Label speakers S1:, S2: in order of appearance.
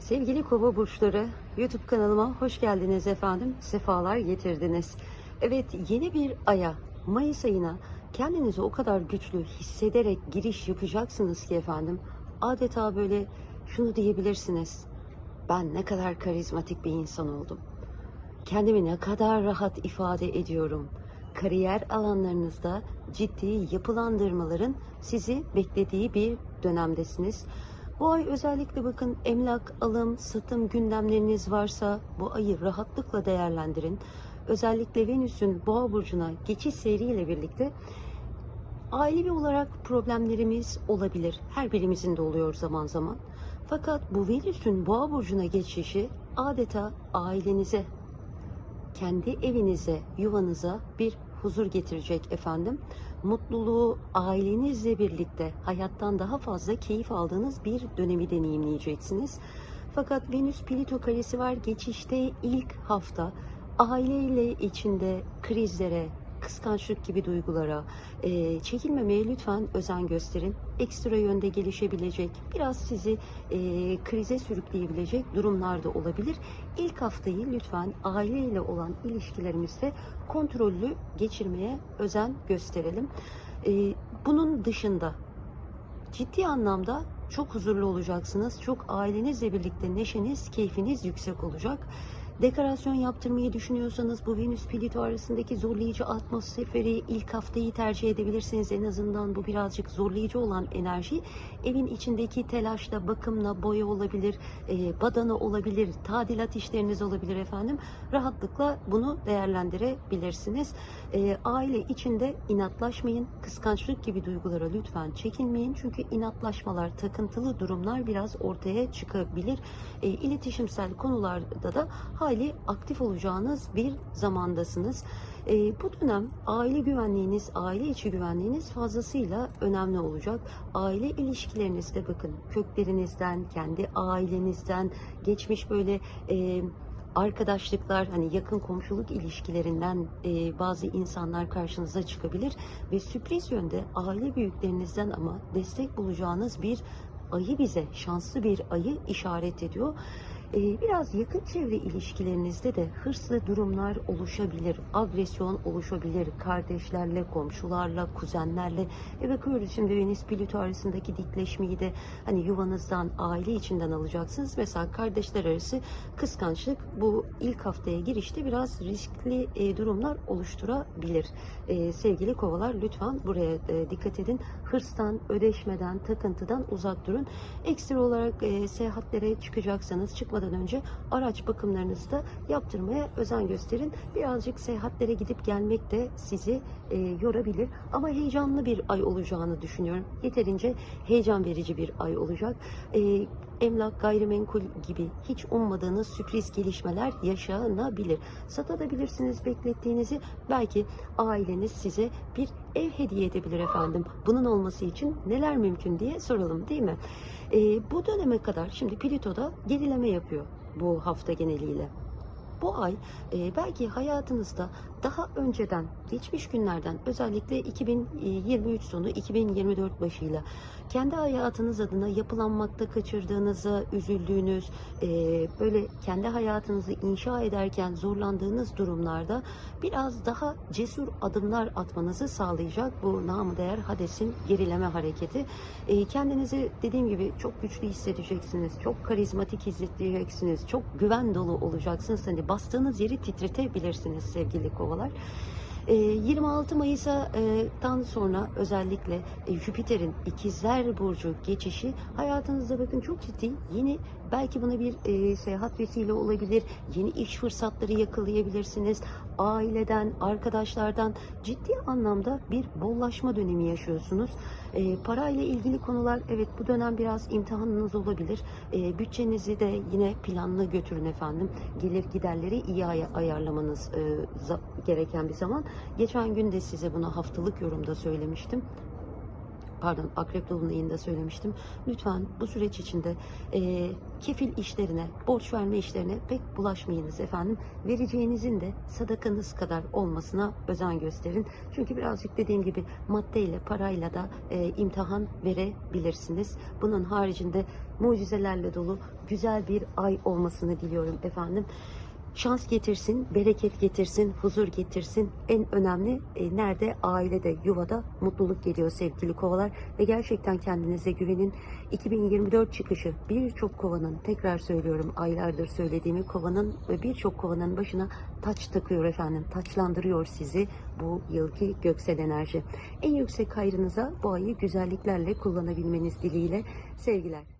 S1: Sevgili kova burçları, YouTube kanalıma hoş geldiniz efendim. Sefalar getirdiniz. Evet, yeni bir aya, Mayıs ayına kendinizi o kadar güçlü hissederek giriş yapacaksınız ki efendim. Adeta böyle şunu diyebilirsiniz. Ben ne kadar karizmatik bir insan oldum. Kendimi ne kadar rahat ifade ediyorum. Kariyer alanlarınızda ciddi yapılandırmaların sizi beklediği bir dönemdesiniz. Bu ay özellikle bakın emlak, alım, satım gündemleriniz varsa bu ayı rahatlıkla değerlendirin. Özellikle Venüs'ün Boğa burcuna geçiş seyriyle birlikte ailevi olarak problemlerimiz olabilir. Her birimizin de oluyor zaman zaman. Fakat bu Venüs'ün Boğa burcuna geçişi adeta ailenize, kendi evinize, yuvanıza bir huzur getirecek efendim. Mutluluğu ailenizle birlikte hayattan daha fazla keyif aldığınız bir dönemi deneyimleyeceksiniz. Fakat Venüs Plüto karesi var geçişte ilk hafta aileyle içinde krizlere, kıskançlık gibi duygulara e, çekilmemeye lütfen özen gösterin. Ekstra yönde gelişebilecek, biraz sizi e, krize sürükleyebilecek durumlar da olabilir. İlk haftayı lütfen aileyle olan ilişkilerimizde kontrollü geçirmeye özen gösterelim. E, bunun dışında ciddi anlamda çok huzurlu olacaksınız. Çok ailenizle birlikte neşeniz, keyfiniz yüksek olacak. Dekorasyon yaptırmayı düşünüyorsanız bu Venüs Plüto arasındaki zorlayıcı atmosferi ilk haftayı tercih edebilirsiniz. En azından bu birazcık zorlayıcı olan enerji evin içindeki telaşla, bakımla, boya olabilir, e, badana olabilir, tadilat işleriniz olabilir efendim. Rahatlıkla bunu değerlendirebilirsiniz. E, aile içinde inatlaşmayın, kıskançlık gibi duygulara lütfen çekinmeyin. Çünkü inatlaşmalar, takıntılı durumlar biraz ortaya çıkabilir. E, iletişimsel konularda da hayli aktif olacağınız bir zamandasınız. E, bu dönem aile güvenliğiniz, aile içi güvenliğiniz fazlasıyla önemli olacak. Aile ilişkilerinizde bakın köklerinizden, kendi ailenizden, geçmiş böyle e, arkadaşlıklar, hani yakın komşuluk ilişkilerinden e, bazı insanlar karşınıza çıkabilir ve sürpriz yönde aile büyüklerinizden ama destek bulacağınız bir ayı bize şanslı bir ayı işaret ediyor. Ee, biraz yakın çevre ilişkilerinizde de hırslı durumlar oluşabilir, agresyon oluşabilir, kardeşlerle, komşularla, kuzenlerle. E bakıyoruz şimdi Venüs Plüto arasındaki dikleşmeyi de hani yuvanızdan, aile içinden alacaksınız. Mesela kardeşler arası kıskançlık bu ilk haftaya girişte biraz riskli e, durumlar oluşturabilir. E, sevgili kovalar lütfen buraya e, dikkat edin. Hırstan, ödeşmeden, takıntıdan uzak durun. Ekstra olarak seyahatlere çıkacaksanız çıkmadan önce araç bakımlarınızı da yaptırmaya özen gösterin. Birazcık seyahatlere gidip gelmek de sizi e, yorabilir. Ama heyecanlı bir ay olacağını düşünüyorum. Yeterince heyecan verici bir ay olacak. E, emlak, gayrimenkul gibi hiç ummadığınız sürpriz gelişmeler yaşanabilir. Satabilirsiniz beklettiğinizi. Belki aileniz size bir ev hediye edebilir efendim. Bunun olması için neler mümkün diye soralım değil mi? Ee, bu döneme kadar şimdi Plüto'da gerileme yapıyor bu hafta geneliyle. Bu ay e, belki hayatınızda daha önceden, geçmiş günlerden özellikle 2023 sonu 2024 başıyla kendi hayatınız adına yapılanmakta kaçırdığınıza üzüldüğünüz, e, böyle kendi hayatınızı inşa ederken zorlandığınız durumlarda biraz daha cesur adımlar atmanızı sağlayacak bu namı değer Hades'in gerileme hareketi. E, kendinizi dediğim gibi çok güçlü hissedeceksiniz, çok karizmatik hissedeceksiniz, çok güven dolu olacaksınız. Hani bastığınız yeri titretebilirsiniz sevgili kovalar. E, 26 Mayıs'tan sonra özellikle e, Jüpiter'in ikizler burcu geçişi hayatınızda bakın çok ciddi yeni belki buna bir e, seyahat vesile olabilir, yeni iş fırsatları yakalayabilirsiniz. Aileden, arkadaşlardan ciddi anlamda bir bollaşma dönemi yaşıyorsunuz. E, parayla ilgili konular evet bu dönem biraz imtihanınız olabilir. E, bütçenizi de yine planlı götürün efendim. Gelir giderleri iyi ay- ayarlamanız e, gereken bir zaman. Geçen gün de size bunu haftalık yorumda söylemiştim pardon akrep dolunayında söylemiştim. Lütfen bu süreç içinde e, kefil işlerine, borç verme işlerine pek bulaşmayınız efendim. Vereceğinizin de sadakanız kadar olmasına özen gösterin. Çünkü birazcık dediğim gibi maddeyle, parayla da e, imtihan verebilirsiniz. Bunun haricinde mucizelerle dolu güzel bir ay olmasını diliyorum efendim. Şans getirsin, bereket getirsin, huzur getirsin. En önemli e, nerede? Ailede, yuvada mutluluk geliyor sevgili kovalar. Ve gerçekten kendinize güvenin. 2024 çıkışı birçok kovanın, tekrar söylüyorum aylardır söylediğimi kovanın ve birçok kovanın başına taç takıyor efendim. Taçlandırıyor sizi bu yılki göksel enerji. En yüksek hayrınıza bu ayı güzelliklerle kullanabilmeniz dileğiyle sevgiler.